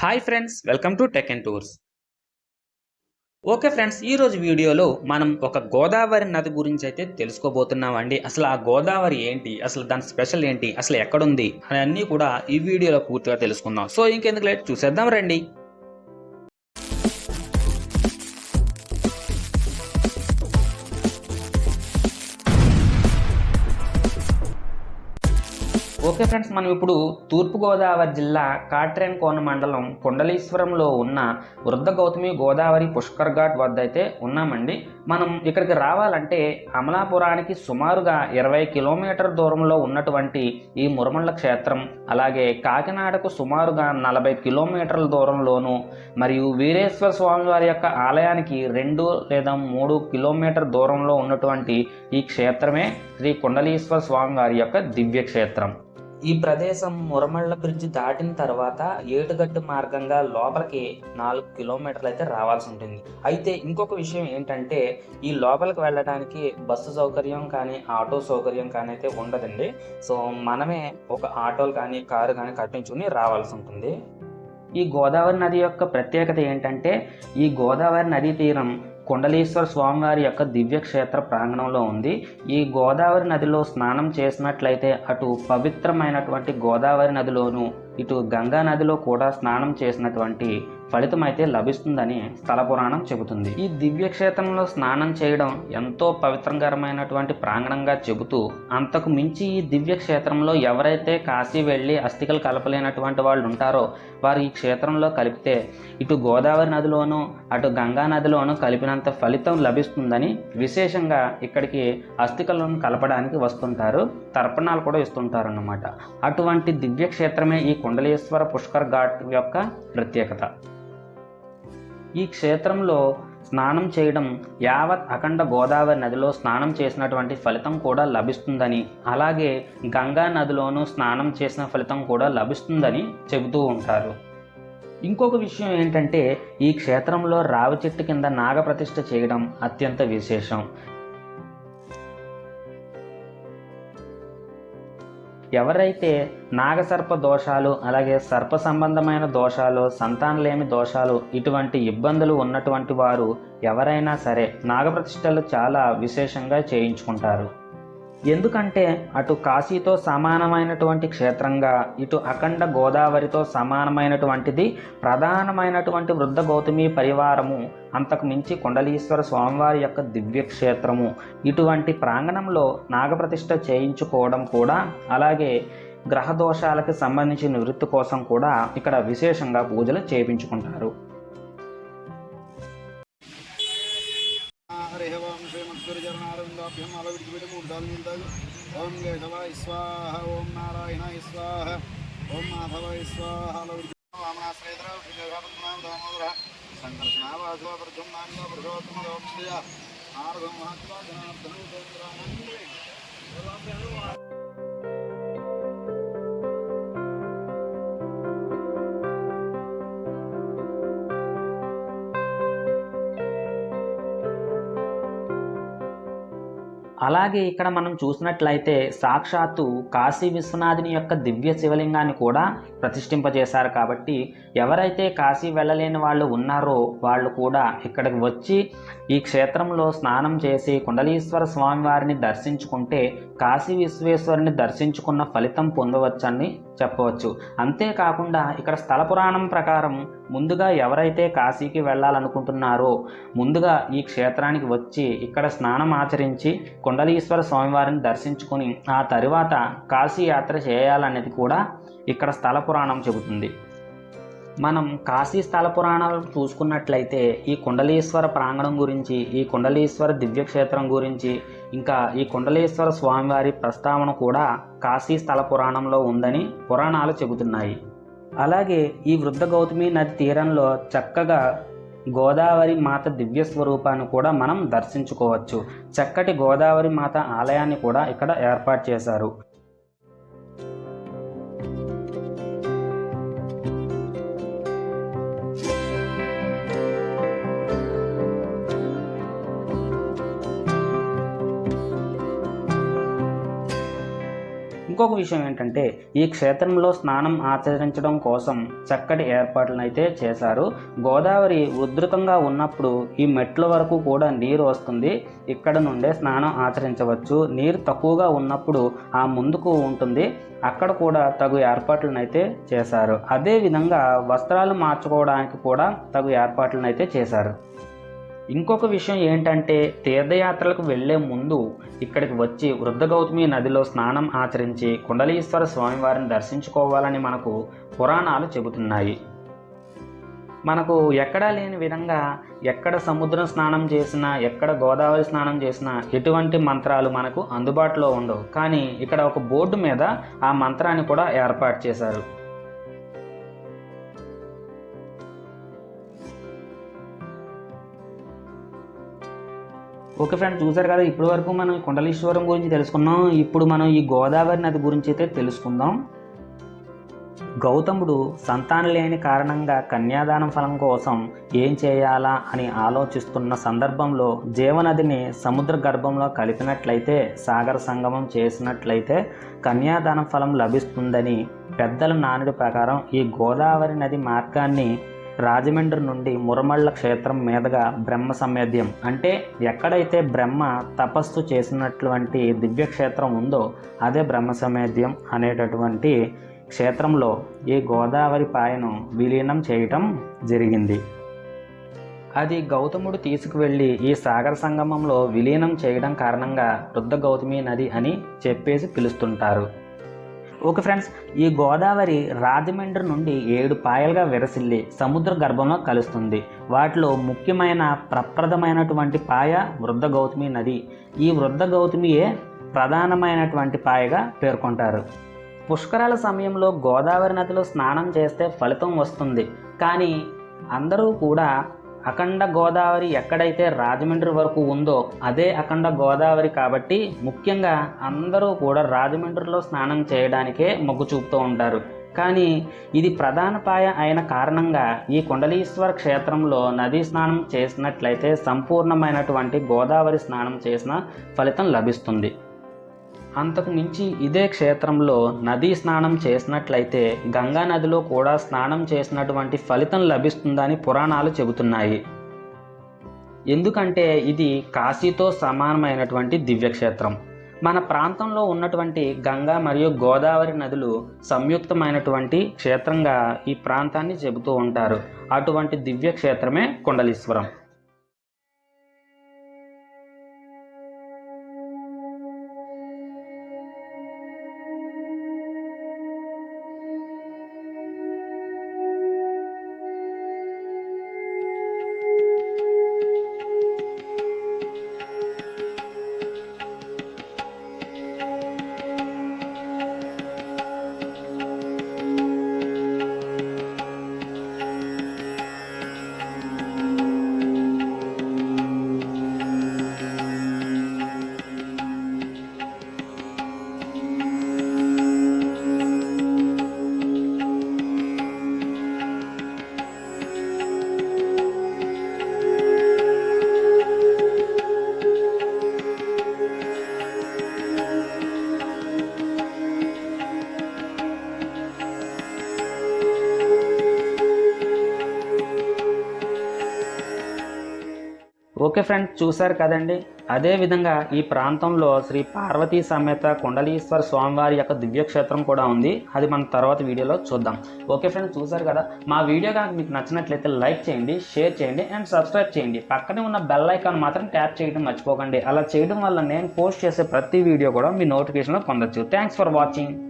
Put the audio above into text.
Hi friends welcome to tech and tours okay friends ఈరోజు వీడియోలో మనం ఒక గోదావరి నది గురించి అయితే తెలుసుకోబోతున్నామండి. అసలు ఆ గోదావరి ఏంటి? అసలు దాని స్పెషల్ ఏంటి? అసలు ఎక్కడుంది? అని అన్నీ కూడా ఈ వీడియోలో పూర్తిగా తెలుసుకుందాం. సో ఇంకెందుకు లేట్ చూసేద్దాం రండి. ఓకే ఫ్రెండ్స్ మనం ఇప్పుడు తూర్పుగోదావరి జిల్లా కాట్రేన్ కోన మండలం కొండలీశ్వరంలో ఉన్న వృద్ధ గౌతమి గోదావరి పుష్కర్ ఘాట్ వద్ద అయితే ఉన్నామండి. మనం ఇక్కడికి రావాలంటే అమలాపురానికి సుమారుగా ఇరవై కిలోమీటర్ దూరంలో ఉన్నటువంటి ఈ మురమండ్ల క్షేత్రం అలాగే కాకినాడకు సుమారుగా నలభై కిలోమీటర్ల దూరంలోను మరియు వీరేశ్వర స్వామి వారి యొక్క ఆలయానికి రెండు లేదా మూడు కిలోమీటర్ దూరంలో ఉన్నటువంటి ఈ క్షేత్రమే శ్రీ కుండలీశ్వర స్వామి వారి యొక్క దివ్య క్షేత్రం. ఈ ప్రదేశం మురమళ్ళ బ్రిడ్జ్ దాటిన తర్వాత ఏటుగట్టు మార్గంగా లోపలికి నాలుగు కిలోమీటర్లు అయితే రావాల్సి ఉంటుంది. అయితే ఇంకొక విషయం ఏంటంటే ఈ లోపలికి వెళ్ళడానికి బస్సు సౌకర్యం కానీ ఆటో సౌకర్యం కానీ అయితే ఉండదండి. సో మనమే ఒక ఆటోలు కానీ కారు కానీ కట్టించుకుని రావాల్సి ఉంటుంది. ఈ గోదావరి నది యొక్క ప్రత్యేకత ఏంటంటే ఈ గోదావరి నదీ తీరం కుండలీశ్వర స్వామివారి యొక్క దివ్యక్షేత్ర ప్రాంగణంలో ఉంది. ఈ గోదావరి నదిలో స్నానం చేసినట్లయితే అటు పవిత్రమైనటువంటి గోదావరి నదిలోను ఇటు గంగా నదిలో కూడా స్నానం చేసినటువంటి ఫలితం అయితే లభిస్తుందని స్థల పురాణం చెబుతుంది. ఈ దివ్యక్షేత్రంలో స్నానం చేయడం ఎంతో పవిత్రకరమైనటువంటి ప్రాంగణంగా చెబుతూ అంతకు మించి ఈ దివ్యక్షేత్రంలో ఎవరైతే కాశీ వెళ్ళి అస్థికలు కలపలేనటువంటి వాళ్ళు ఉంటారో వారు ఈ క్షేత్రంలో కలిపితే ఇటు గోదావరి నదిలోనూ అటు గంగా నదిలోనూ కలిపినంత ఫలితం లభిస్తుందని విశేషంగా ఇక్కడికి అస్థికలను కలపడానికి వస్తుంటారు తర్పణాలు కూడా ఇస్తుంటారు అన్నమాట అటువంటి దివ్యక్షేత్రమే ఈ కుండలేశ్వర పుష్కర్ ఘాట్ యొక్క ప్రత్యేకత. ఈ క్షేత్రంలో స్నానం చేయడం యావత్ అఖండ గోదావరి నదిలో స్నానం చేసినటువంటి ఫలితం కూడా లభిస్తుందని అలాగే గంగా నదిలోనూ స్నానం చేసిన ఫలితం కూడా లభిస్తుందని చెబుతూ ఉంటారు. ఇంకొక విషయం ఏంటంటే ఈ క్షేత్రంలో రావి చెట్టు కింద నాగప్రతిష్ఠ చేయడం అత్యంత విశేషం. ఎవరైతే నాగసర్ప దోషాలు అలాగే సర్ప సంబంధమైన దోషాలు సంతానలేమి దోషాలు ఇటువంటి ఇబ్బందులు ఉన్నటువంటి వారు ఎవరైనా సరే నాగప్రతిష్టలు చాలా విశేషంగా చేయించుకుంటారు. ఎందుకంటే అటు కాశీతో సమానమైనటువంటి క్షేత్రంగా ఇటు అఖండ గోదావరితో సమానమైనటువంటిది ప్రధానమైనటువంటి వృద్ధ గౌతమి పరివారము అంతకు మించి కొండలీశ్వర స్వామివారి యొక్క దివ్య క్షేత్రము. ఇటువంటి ప్రాంగణంలో నాగప్రతిష్ఠ చేయించుకోవడం కూడా అలాగే గ్రహ దోషాలకు సంబంధించిన నివృత్తి కోసం కూడా ఇక్కడ విశేషంగా పూజలు చేయించుకుంటారు. హరి ఓం శ్రీమద్గురుచరణారవిందాభ్యం అల విడిచిపెట్టి మూడు ఓం కేశవాయ స్వాహ ఓం నారాయణాయ స్వాహ ఓం మాధవాయ స్వాహ అల విడిచిపెట్టి ప్రజుమ్నాంగ పురుషోత్తమ మహాత్మా జనార్దనం అలాగే ఇక్కడ మనం చూసినట్లయితే సాక్షాత్తు కాశీ విశ్వనాథుని యొక్క దివ్య శివలింగాన్ని కూడా ప్రతిష్ఠింపజేశారు కాబట్టి ఎవరైతే కాశీ వెళ్ళలేని వాళ్ళు ఉన్నారో వాళ్ళు కూడా ఇక్కడికి వచ్చి ఈ క్షేత్రంలో స్నానం చేసి కుండలీశ్వర స్వామివారిని దర్శించుకుంటే కాశీ విశ్వేశ్వరుని దర్శించుకున్న ఫలితం పొందవచ్చని చెప్పవచ్చు. అంతేకాకుండా ఇక్కడ స్థల పురాణం ప్రకారం ముందుగా ఎవరైతే కాశీకి వెళ్ళాలనుకుంటున్నారో ముందుగా ఈ క్షేత్రానికి వచ్చి ఇక్కడ స్నానం ఆచరించి కుండలీశ్వర స్వామివారిని దర్శించుకుని ఆ తరువాత కాశీ యాత్ర చేయాలనేది కూడా ఇక్కడ స్థల పురాణం చెబుతుంది. మనం కాశీ స్థల పురాణాలు చూసుకున్నట్లయితే ఈ కుండలీశ్వర ప్రాంగణం గురించి ఈ కుండలీశ్వర దివ్యక్షేత్రం గురించి ఇంకా ఈ కుండలీశ్వర స్వామివారి ప్రస్తావన కూడా కాశీ స్థల పురాణంలో ఉందని పురాణాలు చెబుతున్నాయి. అలాగే ఈ వృద్ధ గౌతమి నది తీరంలో చక్కగా గోదావరి మాత దివ్య స్వరూపాన్ని కూడా మనం దర్శించుకోవచ్చు. చక్కటి గోదావరి మాత ఆలయాన్ని కూడా ఇక్కడ ఏర్పాటు చేశారు. ఇంకొక విషయం ఏంటంటే ఈ క్షేత్రంలో స్నానం ఆచరించడం కోసం చక్కటి ఏర్పాట్లను అయితే చేశారు. గోదావరి ఉధృతంగా ఉన్నప్పుడు ఈ మెట్ల వరకు కూడా నీరు వస్తుంది. ఇక్కడ నుండే స్నానం ఆచరించవచ్చు. నీరు తక్కువగా ఉన్నప్పుడు ఆ ముందుకు ఉంటుంది. అక్కడ కూడా తగు ఏర్పాట్లను అయితే చేశారు. అదేవిధంగా వస్త్రాలు మార్చుకోవడానికి కూడా తగు ఏర్పాట్లను అయితే చేశారు. ఇంకొక విషయం ఏంటంటే తీర్థయాత్రలకు వెళ్ళే ముందు ఇక్కడికి వచ్చి వృద్ధ గౌతమి నదిలో స్నానం ఆచరించి కుండలీశ్వర స్వామివారిని దర్శించుకోవాలని మనకు పురాణాలు చెబుతున్నాయి. మనకు ఎక్కడా లేని విధంగా ఎక్కడ సముద్రం స్నానం చేసినా ఎక్కడ గోదావరి స్నానం చేసినా ఎటువంటి మంత్రాలు మనకు అందుబాటులో ఉండవు. కానీ ఇక్కడ ఒక బోర్డు మీద ఆ మంత్రాన్ని కూడా ఏర్పాటు చేశారు. ఓకే ఫ్రెండ్ చూసారు కదా ఇప్పటి వరకు మనం కుండలీశ్వరం గురించి తెలుసుకున్నాం. ఇప్పుడు మనం ఈ గోదావరి నది గురించి అయితే తెలుసుకుందాం. గౌతముడు సంతానం లేని కారణంగా కన్యాదానం ఫలం కోసం ఏం చేయాలా అని ఆలోచిస్తున్న సందర్భంలో జీవనదిని సముద్ర గర్భంలో కలిపినట్లయితే సాగర సంగమం చేసినట్లయితే కన్యాదానం ఫలం లభిస్తుందని పెద్దల నానుడి ప్రకారం ఈ గోదావరి నది మార్గాన్ని రాజమండ్రి నుండి మురమళ్ళ క్షేత్రం మీదుగా బ్రహ్మ సమేద్యం అంటే ఎక్కడైతే బ్రహ్మ తపస్సు చేసినటువంటి దివ్యక్షేత్రం ఉందో అదే బ్రహ్మ సమేద్యం అనేటటువంటి క్షేత్రంలో ఈ గోదావరి పాయను విలీనం చేయటం జరిగింది. అది గౌతముడు తీసుకువెళ్ళి ఈ సాగర సంగమంలో విలీనం చేయడం కారణంగా వృద్ధ గౌతమి నది అని చెప్పేసి పిలుస్తుంటారు. ఓకే ఫ్రెండ్స్ ఈ గోదావరి రాజమండ్రి నుండి ఏడు పాయలుగా విరసిల్లి సముద్ర గర్భంలో కలుస్తుంది. వాటిలో ముఖ్యమైన ప్రప్రదమైనటువంటి పాయ వృద్ధ గౌతమి నది. ఈ వృద్ధ గౌతమియే ప్రధానమైనటువంటి పాయగా పేర్కొంటారు. పుష్కరాల సమయంలో గోదావరి నదిలో స్నానం చేస్తే ఫలితం వస్తుంది. కానీ అందరూ కూడా అఖండ గోదావరి ఎక్కడైతే రాజమండ్రి వరకు ఉందో అదే అఖండ గోదావరి కాబట్టి ముఖ్యంగా అందరూ కూడా రాజమండ్రిలో స్నానం చేయడానికే మొగ్గు చూపుతూ ఉంటారు. కానీ ఇది ప్రధాన పాయ అయిన కారణంగా ఈ కుండలీశ్వర క్షేత్రంలో నదీ స్నానం చేసినట్లయితే సంపూర్ణమైనటువంటి గోదావరి స్నానం చేసిన ఫలితం లభిస్తుంది. అంతకు మించి ఇదే క్షేత్రంలో నదీ స్నానం చేసినట్లయితే గంగా నదిలో కూడా స్నానం చేసినటువంటి ఫలితం లభిస్తుందని పురాణాలు చెబుతున్నాయి. ఎందుకంటే ఇది కాశీతో సమానమైనటువంటి దివ్యక్షేత్రం. మన ప్రాంతంలో ఉన్నటువంటి గంగా మరియు గోదావరి నదులు సంయుక్తమైనటువంటి క్షేత్రంగా ఈ ప్రాంతాన్ని చెబుతూ ఉంటారు. అటువంటి దివ్యక్షేత్రమే కుండలీశ్వరం. ఓకే ఫ్రెండ్ చూశారు కదండి. అదేవిధంగా ఈ ప్రాంతంలో శ్రీ పార్వతీ సమేత కుండలీశ్వర స్వామివారి యొక్క దివ్యక్షేత్రం కూడా ఉంది. అది మనం తర్వాత వీడియోలో చూద్దాం. ఓకే ఫ్రెండ్స్ చూశారు కదా? మా వీడియో కనుక మీకు నచ్చినట్లయితే లైక్ చేయండి షేర్ చేయండి అండ్ సబ్స్క్రైబ్ చేయండి. పక్కనే ఉన్న బెల్ ఐకాన్ మాత్రం ట్యాప్ చేయడం మర్చిపోకండి. అలా చేయడం వల్ల నేను పోస్ట్ చేసే ప్రతి వీడియో కూడా మీ నోటిఫికేషన్లో పొందొచ్చు. Thanks for watching.